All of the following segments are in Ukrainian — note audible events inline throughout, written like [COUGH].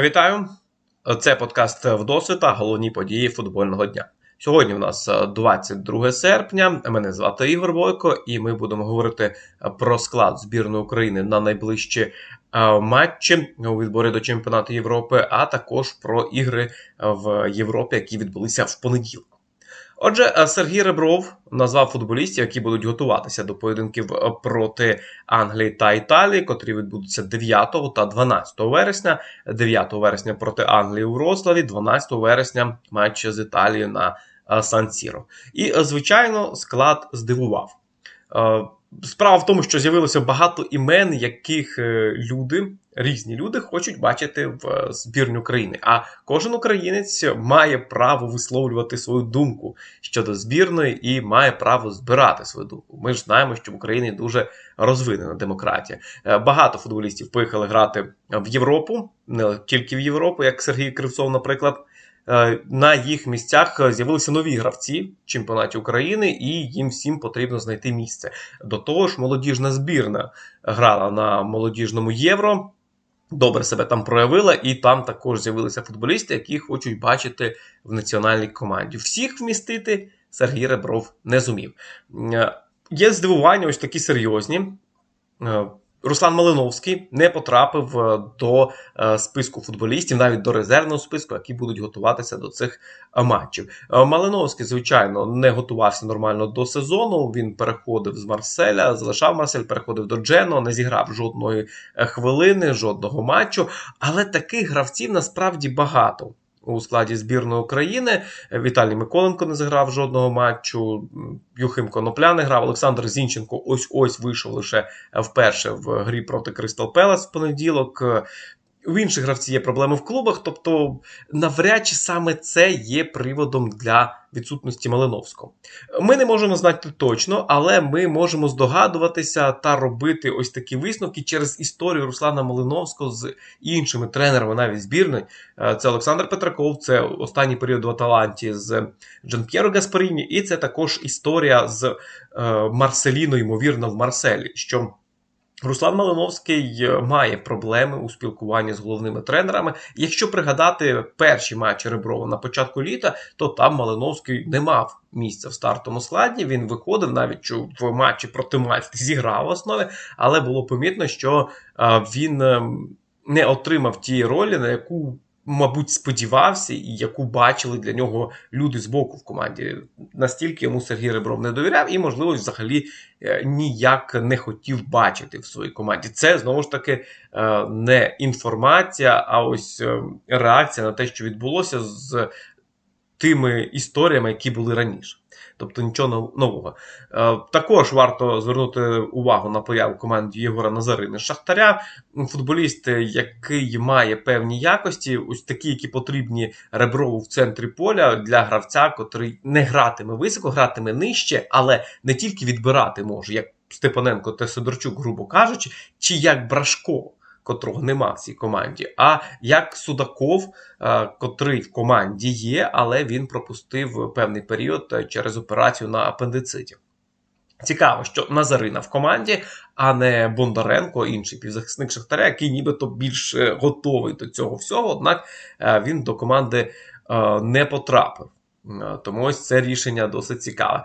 Вітаю! Це подкаст «Вдосвіта. Головні події футбольного дня. Сьогодні у нас 22 серпня. Мене звати Ігор Бойко, і ми будемо говорити про склад збірної України на найближчі е, матчі у відборі до чемпіонату Європи, а також про ігри в Європі, які відбулися в понеділок. Отже, е, Сергій Ребров назвав футболістів, які будуть готуватися до поєдинків е, проти Англії та Італії, котрі відбудуться 9 та 12 вересня. 9 вересня проти Англії у Вроцлаві, 12 вересня матч з Італією на е, Сан-Сіро. І, звичайно, склад здивував. Справа в тому, що з'явилося багато імен, яких люди, різні люди хочуть бачити в збірні України. А кожен українець має право висловлювати свою думку щодо збірної і має право збирати свою думку. Ми ж знаємо, що в Україні дуже розвинена демократія. Е, багато футболістів поїхали грати в Європу, не тільки в Європу, як Сергій Кривцов, наприклад. Е, на їх місцях з'явилися нові гравці в чемпіонаті України, і їм всім потрібно знайти місце. До того ж, молодіжна збірна грала на молодіжному євро. Добре себе там проявила, і там також з'явилися футболісти, які хочуть бачити в національній команді. Всіх вмістити Сергій Ребров не зумів. Е, є здивування, ось такі серйозні. Руслан Малиновський не потрапив е, до е, списку футболістів, навіть до резервного списку, які будуть готуватися до цих е, матчів. Малиновський, звичайно, не готувався нормально до сезону. Він переходив з Марселя, залишав Марсель, переходив до Джено, не зіграв жодної хвилини, жодного матчу. Але таких гравців насправді багато у складі збірної України. Віталій Миколенко не зіграв жодного матчу. Юхим Конопля не грав. Олександр Зінченко ось ось вийшов лише вперше в грі проти Кристал Пелес в понеділок. У інших гравців є проблеми в клубах, тобто навряд чи саме це є приводом для відсутності Малиновського. Ми не можемо знати точно, але ми можемо здогадуватися та робити ось такі висновки через історію Руслана Малиновського з іншими тренерами, навіть збірної. Е, це Олександр Петраков, це останній період в Аталанті з Джан П'єро Гаспаріні, і це також історія з е, Марселіно, ймовірно, в Марселі. що Руслан Малиновський е, має проблеми у спілкуванні з головними тренерами. Якщо пригадати перші матчі Реброва на початку літа, то там Малиновський не мав місця в стартовому складі. Він виходив навіть в матчі проти Мальти, [LAUGHS] зіграв в основі, але було помітно, що він ем, не отримав тієї ролі, на яку мабуть, сподівався, і яку бачили для нього люди з боку в команді. Настільки йому Сергій Ребров не довіряв, і, можливо, взагалі е, ніяк не хотів бачити в своїй команді. Це знову ж таки е, не інформація, а ось е, реакція на те, що відбулося з тими історіями, які були раніше тобто нічого нового. Е, також варто звернути увагу на появу команді Єгора Назарини Шахтаря. Футболіст, який має певні якості, ось такі, які потрібні реброву в центрі поля для гравця, котрий не гратиме високо, гратиме нижче, але не тільки відбирати може, як Степаненко та Сидорчук, грубо кажучи, чи як Брашко котрого нема в цій команді, а як Судаков, е, котрий в команді є, але він пропустив певний період е, через операцію на апендициті. Цікаво, що Назарина в команді, а не Бондаренко, інший півзахисник Шахтаря, який нібито більш е, готовий до цього всього, однак він до команди не потрапив. Тому ось це рішення досить цікаве.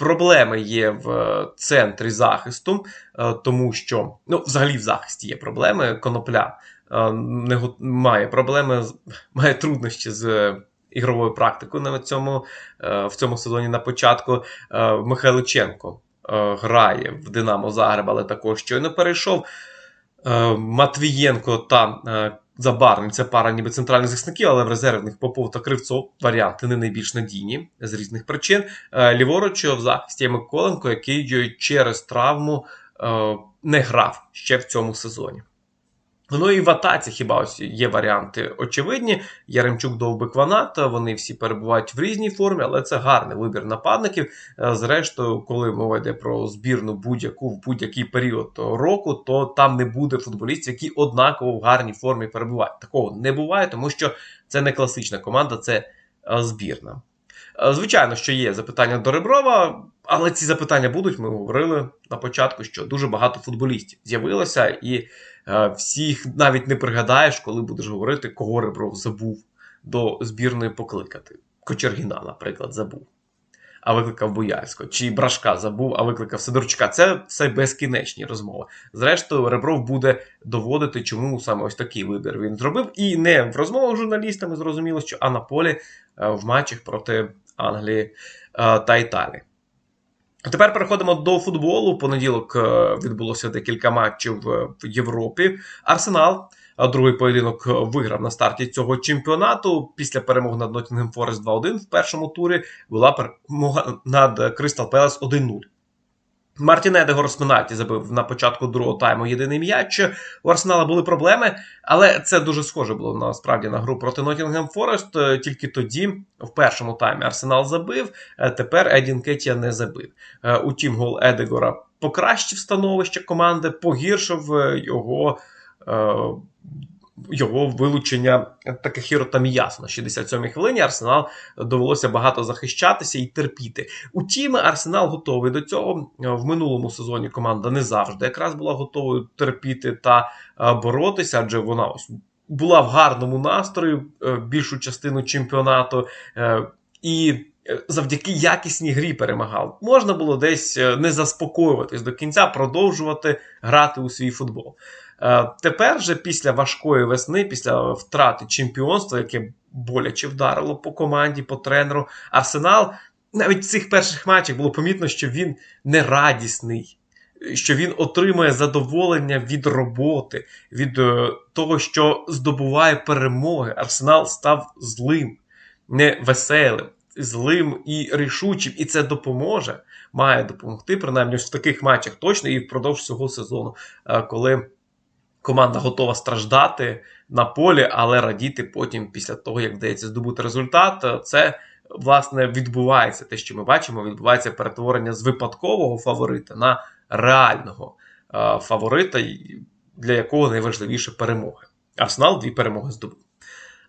Проблеми є в е, центрі захисту, е, тому що ну, взагалі в захисті є проблеми. Конопля е, не має проблеми, [LAUGHS] має труднощі з ігровою практикою на цьому, в цьому сезоні на початку. Михайличенко грає в Динамо Загреб, але також щойно перейшов. Матвієнко та Забарний це пара ніби центральних захисників, але в резервних Попов та Кривцов варіанти не найбільш надійні з різних причин. Е, ліворуч в захисті Миколенко, який через травму е, не грав ще в цьому сезоні. Ну і в атаці хіба ось є варіанти очевидні. Яремчук довбик Ванат, вони всі перебувають в різній формі, але це гарний вибір нападників. Е, зрештою, коли мова йде про збірну будь-яку в будь-який період року, то там не буде футболістів, які однаково в гарній формі перебувають. Такого не буває, тому що це не класична команда, це е, збірна. Е, звичайно, що є запитання до Реброва, але ці запитання будуть. Ми говорили на початку, що дуже багато футболістів з'явилося, і всіх навіть не пригадаєш, коли будеш говорити, кого Ребров забув до збірної покликати. Кочергіна, наприклад, забув. А викликав Боярського, чи Брашка забув, а викликав Сидорчука. Це все безкінечні розмови. Зрештою, Ребров буде доводити, чому саме ось такий вибір він зробив. І не в розмовах з журналістами зрозуміло, що а на полі е, в матчах проти Англії е, та Італії. А тепер переходимо до футболу. В понеділок е, відбулося декілька матчів в Європі. Арсенал. Другий поєдинок виграв на старті цього чемпіонату. Після перемоги над Nottingham Forest 2-1 в першому турі була перемога над Кристал Пелес 1-0. Мартін Едегор з пенальті забив на початку другого тайму єдиний м'яч. У Арсенала були проблеми, але це дуже схоже було насправді на гру проти Нотінгем Форест. Тільки тоді, в першому таймі, Арсенал забив. Тепер Едін Кетія не забив. Утім, гол Едегора покращив становище команди, погіршив його. Його вилучення Такахіро Таміясу на 67-й хвилині Арсенал довелося багато захищатися і терпіти. Утім, Арсенал готовий до цього. В минулому сезоні команда не завжди якраз була готовою терпіти та боротися, адже вона ось була в гарному настрої більшу частину чемпіонату. І завдяки якісній грі перемагав. Можна було десь не заспокоюватись до кінця, продовжувати грати у свій футбол. Тепер же після важкої весни, після втрати чемпіонства, яке боляче вдарило по команді, по тренеру, Арсенал навіть в цих перших матчах було помітно, що він не радісний, що він отримує задоволення від роботи, від е, того, що здобуває перемоги. Арсенал став злим, не веселим, злим і рішучим, і це допоможе, має допомогти, принаймні в таких матчах точно і впродовж цього сезону, е, коли команда готова страждати на полі, але радіти потім, після того, як вдається здобути результат, це. Власне, відбувається те, що ми бачимо, відбувається перетворення з випадкового фаворита на реального е фаворита, для якого найважливіше перемоги. Арсенал дві перемоги здобув.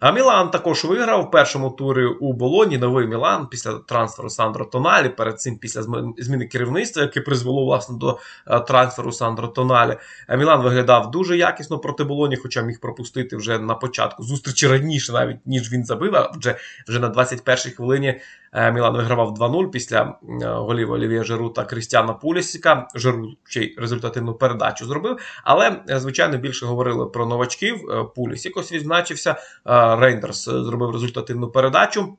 А Мілан також виграв в першому турі у Болоні. Новий Мілан після трансферу Сандро Тоналі. Перед цим після зміни керівництва, яке призвело власне до е, трансферу Сандро Тоналі. Е, Мілан виглядав дуже якісно проти Болоні, хоча міг пропустити вже на початку зустрічі раніше, навіть ніж він забив. А вже вже на 21-й хвилині Мілан вигравав 2-0 після е, голів Олівія Жеру та Крістіана Пулісіка. Жеру ще й результативну передачу зробив. Але, е, звичайно, більше говорили про новачків. Пулісік ось відзначився. Рейндерс зробив результативну передачу.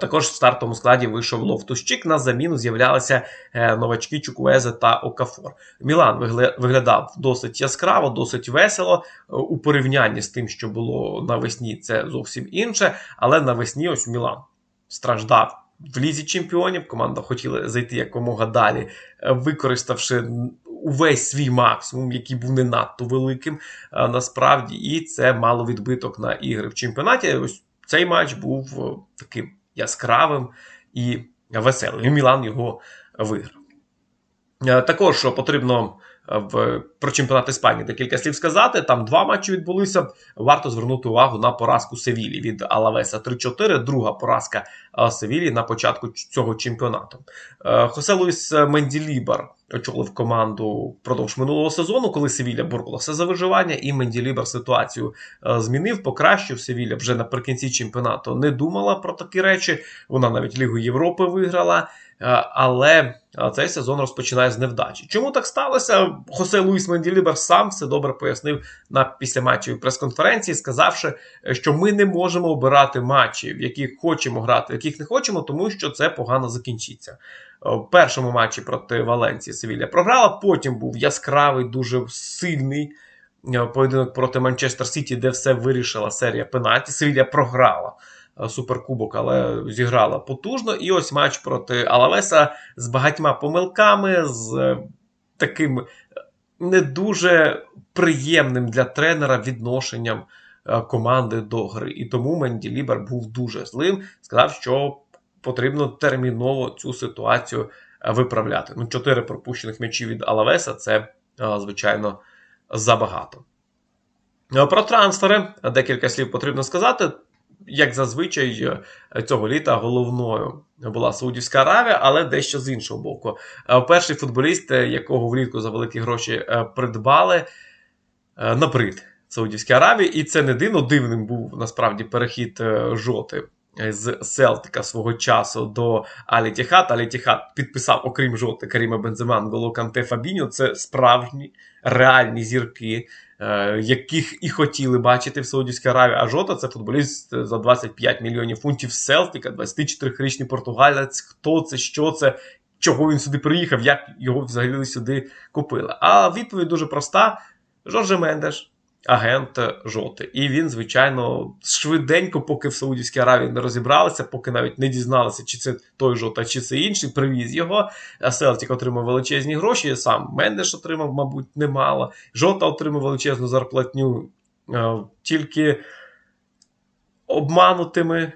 Також в стартовому складі вийшов Ловтущик. На заміну з'являлися новачки Чукуезе та Окафор. Мілан виглядав досить яскраво, досить весело у порівнянні з тим, що було навесні, це зовсім інше. Але навесні ось Мілан страждав в лізі чемпіонів. Команда хотіла зайти якомога далі, е, використавши увесь свій максимум, який був не надто великим е, насправді, і це мало відбиток на ігри в чемпіонаті. Ось цей матч був е, таким яскравим і веселим. І Мілан його виграв. Також потрібно в про чемпіонат Іспанії декілька слів сказати. Там два матчі відбулися. Варто звернути увагу на поразку Севілі від Алавеса 3-4. Друга поразка Севілі на початку цього чемпіонату. Е, Хосе Луїс Менділібар очолив команду впродовж минулого сезону, коли Севіля боролася за виживання, і Менділібар ситуацію е, змінив, покращив. Севіля вже наприкінці чемпіонату не думала про такі речі. Вона навіть Лігу Європи виграла. Е, але цей сезон розпочинає з невдачі. Чому так сталося? Хосе Луїс Менділібер сам все добре пояснив на післяматчевій прес-конференції, сказавши, що ми не можемо обирати матчі, в яких хочемо грати, в яких не хочемо, тому що це погано закінчиться. Е, в першому матчі проти Валенції Севілля програла. Потім був яскравий, дуже сильний е, поєдинок проти Манчестер Сіті, де все вирішила серія пенальті. Севілля програла. Е, суперкубок, але зіграла потужно. І ось матч проти Алавеса з багатьма помилками, з таким не дуже приємним для тренера відношенням команди до гри. І тому Менді Лібер був дуже злим. Сказав, що потрібно терміново цю ситуацію е, виправляти. Ну, чотири пропущених м'ячів від Алавеса це, е, звичайно, забагато. Е, про трансфери декілька слів потрібно сказати. Як зазвичай цього літа головною була Саудівська Аравія, але дещо з іншого боку. Перший футболіст, якого влітку за великі гроші придбали, е, набрид Саудівській Аравії, і це не дивно. Дивним був насправді перехід е, жоти з Селтика свого часу до Алі Тіхат. Алі Тіхат підписав, окрім жоти Каріма Бензема, Анголо Канте Фабіньо. Це справжні реальні зірки, е, яких і хотіли бачити в Саудівській Аравії. А жота це футболіст за 25 мільйонів фунтів Селтика, 24-річний португалець. Хто це, що це? Чого він сюди приїхав, як його взагалі сюди купили? А відповідь дуже проста: Жорже Мендеш, агент жоти. І він, звичайно, швиденько, поки в Саудівській Аравії не розібралися, поки навіть не дізналися, чи це той жота, чи це інший, привіз його. Селтік отримав величезні гроші. Сам Мендеш отримав, мабуть, немало. Жота отримав величезну зарплатню. Е, Тільки обманутими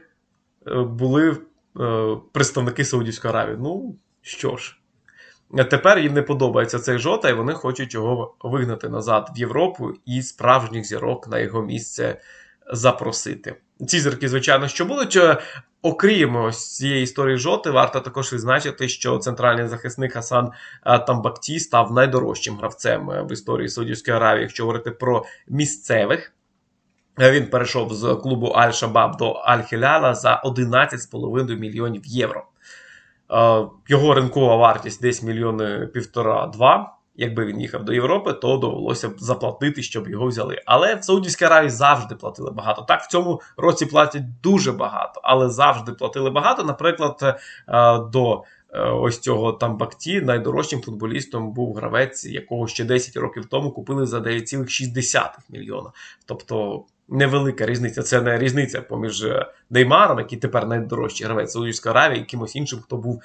е, були е, представники Саудівської Аравії. Ну що ж. Тепер їм не подобається цей жота, і вони хочуть його вигнати назад в Європу і справжніх зірок на його місце запросити. Ці зірки, звичайно, що будуть. Е, Окрім ось цієї історії жоти, варто також відзначити, що центральний захисник Хасан е, Тамбакті став найдорожчим гравцем е, в історії Саудівської Аравії, якщо говорити про місцевих. Він перейшов з клубу Аль-Шабаб до Аль-Хіляла за 11,5 мільйонів євро. Його ринкова вартість десь мільйони півтора-два. Якби він їхав до Європи, то довелося б заплатити, щоб його взяли. Але в Саудівській Аравії завжди платили багато. Так, в цьому році платять дуже багато, але завжди платили багато. Наприклад, до ось цього Тамбакті найдорожчим футболістом був гравець, якого ще 10 років тому купили за 9,6 мільйона. Тобто невелика різниця. Це не різниця поміж Неймаром, який тепер найдорожчий гравець Саудівської Аравії, і кимось іншим, хто був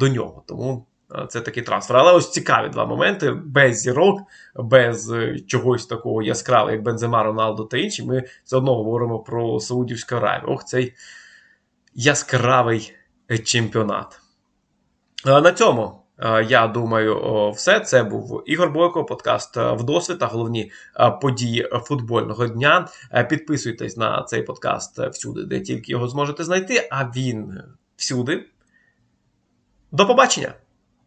до нього. Тому. Це такий трансфер. Але ось цікаві два моменти. Без зірок, без чогось такого яскравого, як Бензема, Роналдо та інші. Ми все одно говоримо про Саудівську Аравію. Ох, цей яскравий чемпіонат. На цьому. Я думаю, все. Це був Ігор Бойко, подкаст «Вдосвід» та головні події футбольного дня. Підписуйтесь на цей подкаст всюди, де тільки його зможете знайти. А він всюди. До побачення!